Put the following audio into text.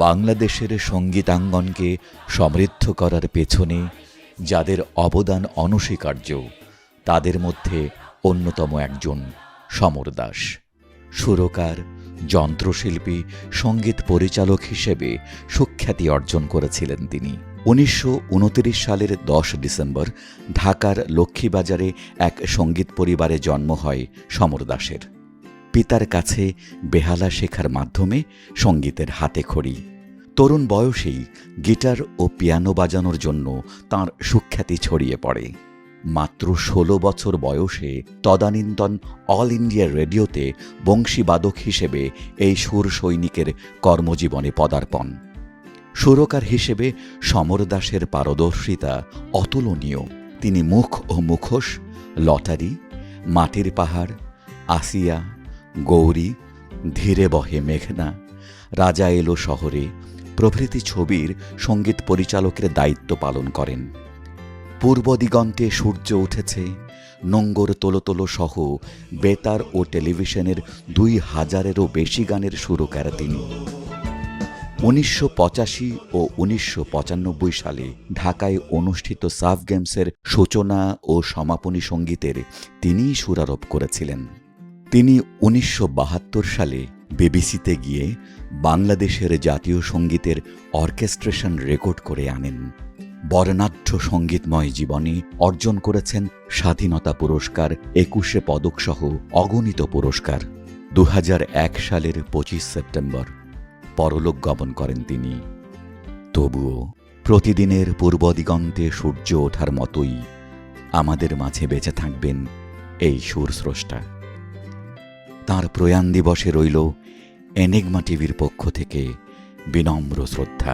বাংলাদেশের সঙ্গীতাঙ্গনকে সমৃদ্ধ করার পেছনে যাদের অবদান অনস্বীকার্য, তাদের মধ্যে অন্যতম একজন সমর দাস। সুরকার, যন্ত্রশিল্পী, সংগীত পরিচালক হিসেবে সুখ্যাতি অর্জন করেছিলেন তিনি। উনিশশো সালের দশ ডিসেম্বর ঢাকার লক্ষ্মীবাজারে এক সংগীত পরিবারে জন্ম হয় সমর দাসের। পিতার কাছে বেহালা শেখার মাধ্যমে সঙ্গীতের হাতে খড়ি। তরুণ বয়সেই গিটার ও পিয়ানো বাজানোর জন্য তার সুখ্যাতি ছড়িয়ে পড়ে। মাত্র ষোলো বছর বয়সে তদানীন্তন অল ইন্ডিয়া রেডিওতে বংশীবাদক হিসেবে এই সুর সৈনিকের কর্মজীবনে পদার্পণ। সুরকার হিসেবে সমর দাসের পারদর্শিতা অতুলনীয়। তিনি মুখ ও মুখোশ, লটারি, মাটির পাহাড়, আসিয়া, গৌরী, ধীরে বহে মেঘনা, রাজা এলো শহরে প্রভৃতি ছবির সংগীত পরিচালকের দায়িত্ব পালন করেন। পূর্ব দিগন্তে সূর্য উঠেছে, নোঙ্গর তোলো তোলো সহ বেতার ও টেলিভিশনের দুই হাজারেরও বেশি গানের সুরকার তিনি। উনিশশো পঁচাশি ও উনিশশো পঁচানব্বই সালে ঢাকায় অনুষ্ঠিত সাফ গেমসের সূচনা ও সমাপনী সঙ্গীতের তিনিই সুরারোপ করেছিলেন। তিনি উনিশশো বাহাত্তর সালে বিবিসিতে গিয়ে বাংলাদেশের জাতীয় সঙ্গীতের অর্কেস্ট্রেশন রেকর্ড করে আনেন। বর্ণাঢ্য সঙ্গীতময় জীবনে অর্জন করেছেন স্বাধীনতা পুরস্কার, একুশে পদকসহ অগণিত পুরস্কার। দু হাজার এক সালের পঁচিশ সেপ্টেম্বর, পরলোক গমন করেন তিনি। তবুও প্রতিদিনের পূর্ব দিগন্তে সূর্য ওঠার মতোই আমাদের মাঝে বেঁচে থাকবেন এই সুরস্রষ্টা। তাঁর প্রয়াণ দিবসে রইল এনেগমা টিভির পক্ষ থেকে বিনম্র শ্রদ্ধা।